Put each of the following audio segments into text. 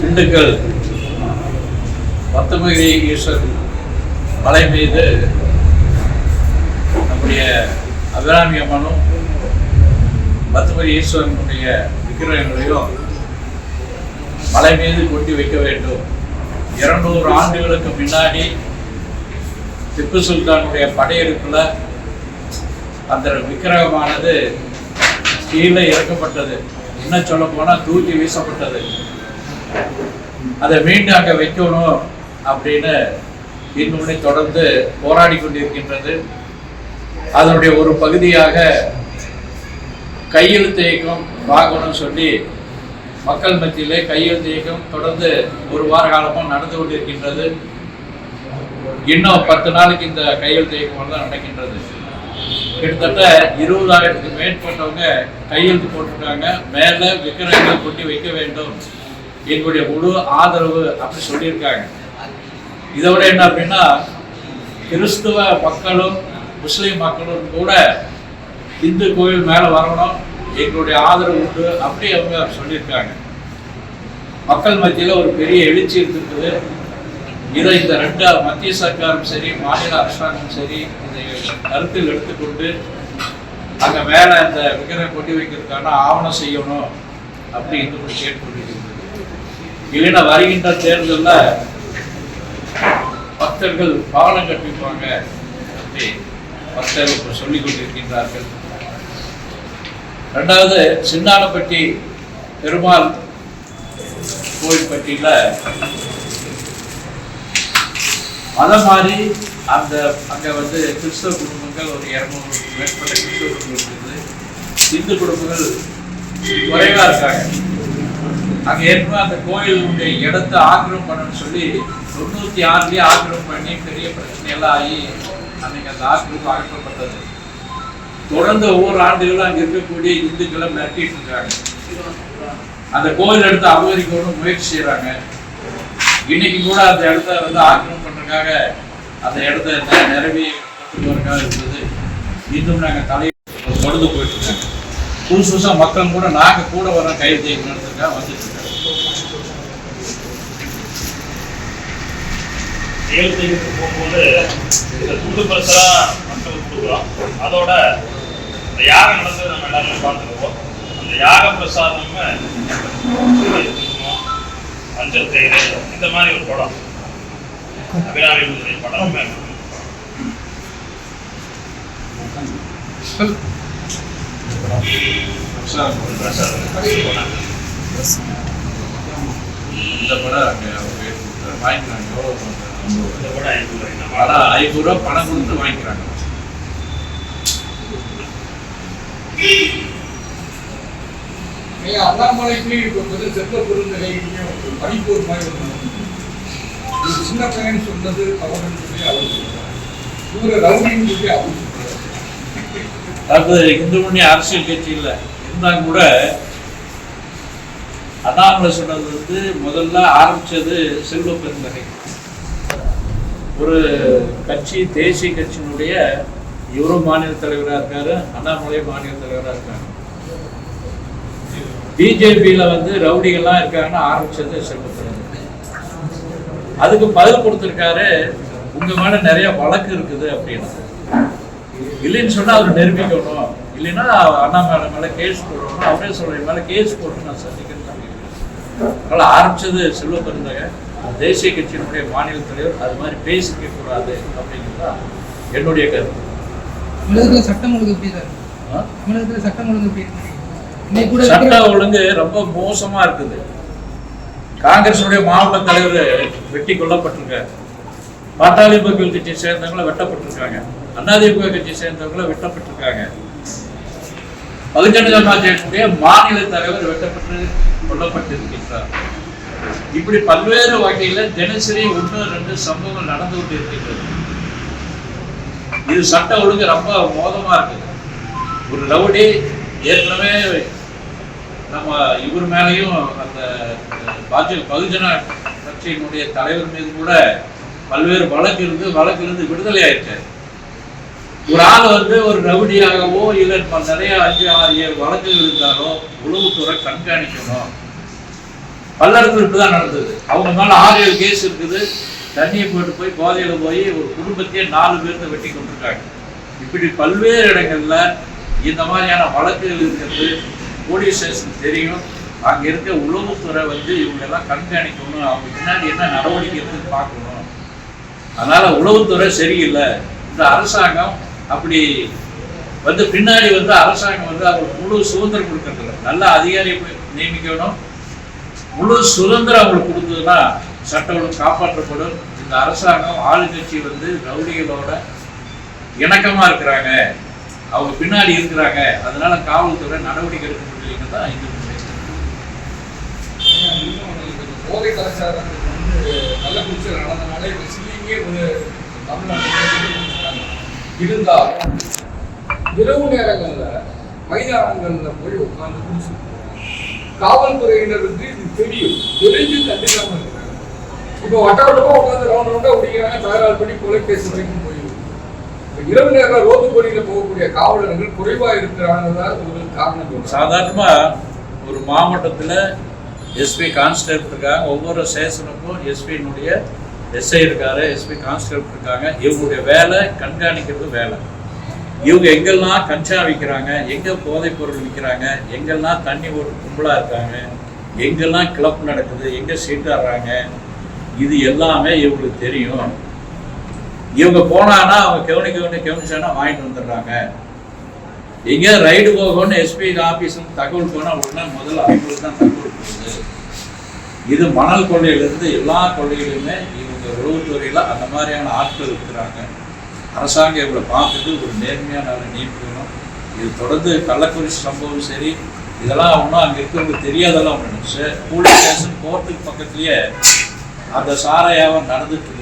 திண்டுக்கல் பத்தமகிரி ஈஸ்வரன் மலை மீது நம்முடைய அபிராமி அம்மனும் பத்தமகிரி ஈஸ்வரனுடைய விக்கிரகங்களையும் மலை மீது கொண்டு வைக்க வேண்டும். இருநூறு ஆண்டுகளுக்கு முன்னாடி திப்பு சுல்தானுடைய படையெடுப்பில் அந்த விக்கிரகமானது கீழே இறக்கப்பட்டது. என்ன சொல்ல போனால் தூக்கி வீசப்பட்டது. அதை மீண்டும் அங்கே வைக்கணும் அப்படின்னு இன்னொன்று தொடர்ந்து போராடி கொண்டிருக்கின்றது. அதனுடைய ஒரு பகுதியாக கையெழுத்து இயக்கம் வாங்கணும்னு சொல்லி மக்கள் மத்தியிலே கையெழுத்து இயக்கம் தொடர்ந்து ஒரு வார காலமும் நடந்து கொண்டிருக்கின்றது. இன்னும் பத்து நாளைக்கு இந்த கையெழுத்து இயக்கம் தான் நடக்கின்றது. கிட்டத்தட்ட இருபதாயிரத்துக்கு மேற்பட்டவங்க கையெழுத்து போட்டிருக்காங்க. மேல விக்கிரகங்கள் கொட்டி வைக்க வேண்டும். எங்களுடைய முழு ஆதரவு அப்படி சொல்லியிருக்காங்க. இதை விட என்ன அப்படின்னா கிறிஸ்துவ மக்களும் முஸ்லீம் மக்களும் கூட இந்து கோயில் மேல வரணும். எங்களுடைய ஆதரவு உண்டு அப்படி அவங்க சொல்லியிருக்காங்க. மக்கள் மத்தியில ஒரு பெரிய எழுச்சி இருக்குது இதை இந்த ரெண்டு மத்திய சர்க்காரும் சரி மாநில அரசாங்கமும் சரி இதை கருத்தில் எடுத்துக்கொண்டு அங்க மேல அந்த விக்கிரம் கொட்டி வைக்கிறதுக்கான ஆவணம் செய்யணும் அப்படி இந்து கேட்டுக்கொண்டிருக்கிறது இல்லைன்னா வருகின்ற தேர்தலில் பக்தர்கள் பாலம் கட்டிப்பாங்க அப்படி பக்தர்கள் இப்போ சொல்லிக் கொண்டிருக்கின்றார்கள். ரெண்டாவது சின்னானப்பட்டி பெருமாள் கோயில்பட்டியில அதை மாதிரி அந்த அங்கே வந்து கிறிஸ்தவ குடும்பங்கள் ஒரு இரநூறு மேற்பட்ட கிறிஸ்தவ குடும்பங்கள் இருக்குது. இந்து குடும்பங்கள் குறைவாக இருக்காங்க. அங்கே ஏற்கனவே அந்த கோயிலுடைய இடத்தை ஆக்கிரமம் பண்ணணும்னு சொல்லி தொண்ணூற்றி ஆறுலேயே ஆக்கிரமம் பண்ணி பெரிய பிரச்சனை எல்லாம் ஆகி அன்னைக்கு அந்த ஆக்கிரமம் அகற்றப்பட்டது தொடர்ந்து ஒவ்வொரு ஆண்டுகளும் அங்கே இருக்கக்கூடிய இந்துக்களை மிரட்டிட்டு இருக்காங்க. அந்த கோயில் எடுத்து அபகரிக்கணும்னு முயற்சி செய்கிறாங்க இன்னைக்கு கூட அந்த இடத்த வந்து ஆக்கிரமம் பண்றதுக்காக அந்த இடத்த நிரம்பி கொண்டுவதற்காக இருந்தது. இன்னும் நாங்கள் தலை தொடர்ந்து போயிட்டு இருக்காங்க புதுசு புதுசாக மக்கள் கூட நாங்க கூட வர கைது செய்யணுன்றதுக்காக வந்துட்டு இருக்காங்க தேர்தலுக்கு போகும்போது இந்த துண்டு பிரச்சனை மக்களுக்கு கொடுக்குறோம். அதோட இந்த யாகம் நடந்தது நம்ம எல்லாருமே பார்த்துருக்கோம். அந்த யாக பிரசாதம் அஞ்சல் தேயிலை இந்த மாதிரி ஒரு படம். அபிராமி முதலிய படம். இந்த படம். வாங்கிக்கிறாங்க? இந்த படம் ஐநூறு அதான் ஐநூறு ரூபாய் பணம் கொடுத்து வாங்கிக்கிறாங்க. ஐயா, அண்ணாமலைக்கு இப்ப வந்து செல்வ பெருந்தகையும் மணிப்பூர் மாதிரி ஒரு சின்ன பையன் சொன்னது தவறுன்னு சொல்லி அவர் சொல்றாரு. இவரு ரவுடின்னு சொல்லி அவர் சொல்றாரு. அதாவது இந்து மணி அரசியல் கட்சி இல்லை இருந்தாலும் கூட அண்ணாமலை சொன்னது வந்து முதல்ல ஆரம்பிச்சது செல்வ பெருந்தகை ஒரு கட்சி தேசிய கட்சியினுடைய இவரும் மாநில தலைவராக இருக்காரு அண்ணாமலை மாநில தலைவராக இருக்காங்க பிஜேபியில வந்து ரவுடிகள்லாம் இருக்காங்கன்னு ஆரம்பிச்சது செல்வ பெருந்தகை அதுக்கு பதில் கொடுத்திருக்காரு உங்க மேல நிறைய வழக்கு இருக்குது அப்படின்னு. இல்லைன்னு சொன்னா அவர் நிரூபிக்கணும். இல்லைன்னா அண்ணாமலை மேல கேஸ் போடணும். அவரே சொல்ற என் மேல கேஸ் போட்டு நான் சந்திக்கிறேன் அதனால ஆரம்பிச்சது செல்வ பெருந்தக தேசிய கட்சியினுடைய மாநில தலைவர் அது மாதிரி பேசிக்க கூடாது அப்படிங்கிறது தான் என்னுடைய கருத்து. தமிழகத்துல சட்டம் ஒழுங்கு எப்படி சார்? தமிழகத்துல சட்டம் ஒழுங்கு எப்படி சட்ட ஒழுங்கு ரொம்ப மோசமா இருக்குது. காங்கிரசுடைய மாவட்ட தலைவர் வெட்டி கொல்லப்பட்டிருக்காரு. பாட்டாளி மக்கள் கட்சியை சேர்ந்தவங்களை வெட்டப்பட்டிருக்காங்க. அண்ணாதிமுக கட்சியை சேர்ந்தவங்களை வெட்டப்பட்டிருக்காங்க. பகுஜன சமாஜத்தினுடைய மாநில தலைவர் வெட்டப்பட்டு கொல்லப்பட்டிருக்கின்றார் இப்படி பல்வேறு வகையில தினசரி ஒன்று ரெண்டு சம்பவங்கள் நடந்து கொண்டு இருக்கின்றது இது சட்ட ஒழுங்கு ரொம்ப மோதமா இருக்குது. ஒரு ரவுடி ஏற்கனவே நம்ம இவர் மேலேயும் அந்த பாஜக பகுஜன கட்சியினுடைய தலைவர் மீது கூட பல்வேறு வழக்கு இருந்து வழக்கு இருந்து விடுதலை ஆயிட்டார் ஒரு ஆள் வந்து ஒரு ரவுடியாகவோ இல்லை நிறைய அஞ்சு ஆறு ஏழு வழக்குகள் இருந்தாலும் உளவுத்துறை கண்காணிக்கணும். பல்லடத்துல இப்படிதான் நடந்தது. அவங்க மேல ஆறு ஏழு கேஸ் இருக்குது. தண்ணியை போட்டு போய் போதையில போய் ஒரு குடும்பத்தையே நாலு பேர்த்த வெட்டி கொண்டிருக்காங்க இப்படி பல்வேறு இடங்கள்ல இந்த மாதிரியான வழக்குகள் இருக்கிறது போலீஸ் ஸ்டேஷன் தெரியும். அங்க இருக்க உளவுத்துறை வந்து இவங்களெல்லாம் கண்காணிக்கணும். அவங்க பின்னாடி என்ன நடவடிக்கை இருக்குன்னு பார்க்கணும். அதனால உளவுத்துறை சரியில்லை. இந்த அரசாங்கம் அப்படி வந்து பின்னாடி வந்து அரசாங்கம் வந்து அவங்களுக்கு முழு சுதந்திரம் கொடுக்கறதில்ல. நல்ல அதிகாரியை போய் நியமிக்கணும். முழு சுதந்திரம் அவங்களுக்கு கொடுத்ததுன்னா சட்டம் ஒழுங்கு காப்பாற்றப்படும். இந்த அரசாங்கம் ஆளுங்கட்சி வந்து ரவுடிகளோட இணக்கமா இருக்கிறாங்க. அவங்க பின்னாடி இருக்கிறாங்க. அதனால காவல்துறை நடவடிக்கை எடுக்க முடியலன்னு தான் இது இந்த போதை கலாச்சாரம் வந்து கள்ளக்குறிச்சியில் நடந்தனால இப்போ சில்லிங்கே ஒரு தமிழ்நாட்டில் இருந்தாலும் இரவு நேரங்களில் மைதானங்கள்ல போய் உட்கார்ந்து குடிச்சிட்டு காவல்துறையினருக்கு இது தெரியும். தெரிஞ்சு கண்டுக்காம இருக்கிறாங்க இப்போ வட்டாரமாக உட்காந்து ரவுண்ட் ரவுண்டாக குடிக்கிறாங்க தகராறு பண்ணி கொலைபேசி வரைக்கும் இரவு நேரம் ரோந்து பணியில் போகக்கூடிய காவலர்கள் குறைவாக இருக்கிறாங்க ஒரு காரணம். சாதாரணமாக ஒரு மாவட்டத்தில் எஸ்பி கான்ஸ்டபிள் இருக்காங்க. ஒவ்வொரு ஸ்டேஷனுக்கும் எஸ்பியினுடைய எஸ்ஐ இருக்காரு எஸ்பி கான்ஸ்டபிள் இருக்காங்க. இவங்களுடைய வேலை கண்காணிக்கிறது வேலை. இவங்க எங்கெல்லாம் கஞ்சா விற்கிறாங்க எங்கே போதைப் பொருள் விற்கிறாங்க எங்கெல்லாம் தண்ணி ஒரு கும்பலாக இருக்காங்க எங்கெல்லாம் கிளப் நடக்குது எங்கே சீட்டாடுறாங்க இது எல்லாமே இவங்களுக்கு தெரியும். இவங்க போனானா அவங்க கவனிக்க வேண்டிய கவனிச்சானா வாங்கிட்டு வந்துடுறாங்க. எங்க ரைடு போகணும்னு எஸ்பி ஆபீஸ் தகவல் போனா உடனே முதல்ல அவங்களுக்கு தான் தகவல் போகுது இது மணல் கொள்ளையிலிருந்து எல்லா கொள்ளையிலுமே இவங்க உளவுத்துறையில அந்த மாதிரியான ஆட்கள் இருக்கிறாங்க. அரசாங்கம் இவங்களை பார்த்துட்டு ஒரு நேர்மையான நியமிக்கணும். இது தொடர்ந்து கள்ளக்குறிச்சி சம்பவம் சரி. இதெல்லாம் ஒன்றும் அங்கே இருக்கிறவங்களுக்கு தெரியாதெல்லாம் ஒன்று போலீஸ் ஸ்டேஷன் கோர்ட்டுக்கு பக்கத்துலயே அந்த சார நடந்துட்டு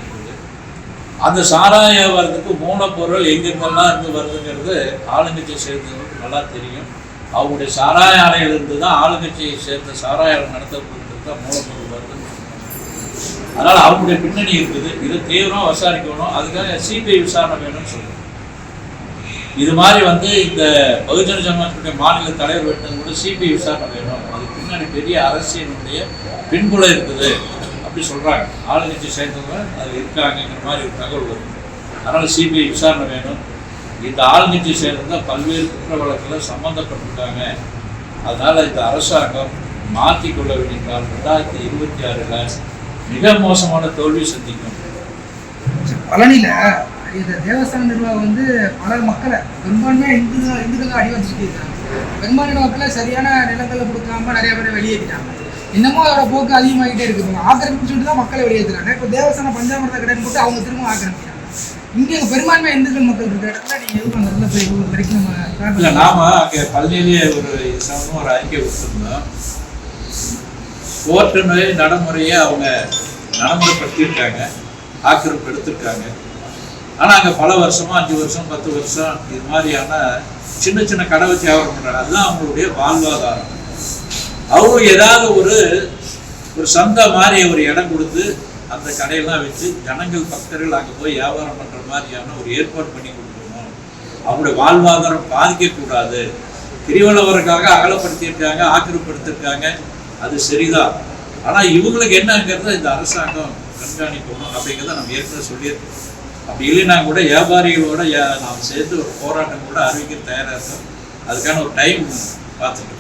அந்த சாராய வியாபாரத்துக்கு மூலப்பொருள் எங்கெங்கெல்லாம் இருந்து வருதுங்கிறது ஆளுங்கட்சியை சேர்ந்தவங்களுக்கு நல்லா தெரியும். அவங்களுடைய சாராய ஆலையிலிருந்து தான் ஆளுங்கட்சியை சேர்ந்த சாராயம் நடத்தப்படுகிறது தான் மூலப்பொருள் வருதுன்னு அதனால் அவங்களுடைய பின்னணி இருக்குது. இதை தீவிரம் விசாரிக்கணும். அதுக்காக சிபிஐ விசாரணை வேணும்னு சொல்லுவோம் இது மாதிரி வந்து இந்த பகுஜன ஜமாத்துடைய மாநில தலைவர் வெட்டது கூட சிபிஐ விசாரணை வேணும். அதுக்கு பின்னாடி பெரிய அரசியலுடைய பின்புல இருக்குது. அப்படி சொல்கிறாங்க ஆளுங்கட்சி சேர்ந்தவங்க அது இருக்காங்கிற மாதிரி ஒரு தகவல் வரும் அதனால் சிபிஐ விசாரணை வேணும். இந்த ஆளுங்கட்சி சேர்ந்த பல்வேறு குற்ற வழக்கில் சம்மந்தப்பட்டிருக்காங்க அதனால் இந்த அரசாங்கம் மாற்றி கொள்ள வேண்டிய ரெண்டாயிரத்தி இருபத்தி ஆறுல மிக மோசமான தோல்வி சந்திக்கும். பழனியில இந்த தேவஸ்தான நிர்வாகம் வந்து பல மக்களை பெரும்பான்மையாக இந்து இந்துக்கள் அடி வச்சுட்டு இருக்காங்க. பெரும்பான்மையான மக்களை சரியான நிலங்களை கொடுக்காம நிறைய பேரை வெளியேற்றிட்டாங்க. இன்னமும் அதோட போக்கு அதிகமாகிட்டே இருக்கு இப்போ ஆக்கிரமிப்பு சொல்லிட்டு தான் மக்களை வெளியேற்றுறாங்க இப்போ தேவஸ்தான பஞ்சாமிரத கடன் போட்டு அவங்க திரும்ப ஆக்கிரமிக்கிறாங்க. இங்கே பெரும்பான்மை இந்துக்கள் மக்கள் இருக்கிற இடத்துல நீங்க எதுவும் அந்த இடத்துல போய் வரைக்கும் நம்ம இல்ல நாம அங்க பள்ளியிலேயே ஒரு சமமா ஒரு அறிக்கை விட்டுருந்தோம் கோர்ட்டு நடைமுறையை அவங்க நடைமுறைப்படுத்தியிருக்காங்க. ஆக்கிரமிப்பு எடுத்திருக்காங்க ஆனா அங்க பல வருஷமா அஞ்சு வருஷம் பத்து வருஷம் இது மாதிரியான சின்ன சின்ன கடை வச்சு வியாபாரம் பண்றாங்க அதுதான் அவங்களுடைய வாழ்வாதாரம். அவங்க ஏதாவது ஒரு ஒரு சந்தை மாதிரி ஒரு இடம் கொடுத்து அந்த கடையெல்லாம் வச்சு ஜனங்கள் பக்தர்கள் அங்கே போய் வியாபாரம் பண்ணுற மாதிரியான ஒரு ஏற்பாடு பண்ணி கொடுக்கணும். அவங்களுடைய வாழ்வாதாரம் பாதிக்கக்கூடாது. கிரிவலவருக்காக அகலப்படுத்தியிருக்காங்க ஆக்கிரப்படுத்தியிருக்காங்க அது சரிதான். ஆனால் இவங்களுக்கு என்னங்கிறத இந்த அரசாங்கம் கண்காணிக்கணும் அப்படிங்கிறத நம்ம ஏற்கனவே சொல்லியிருக்கோம். அப்படி இல்லைன்னா கூட வியாபாரிகளோட நாம் சேர்ந்து ஒரு போராட்டம் கூட அறிவிக்க தயாராக இருக்கோம். அதுக்கான ஒரு டைம் பார்த்துட்டு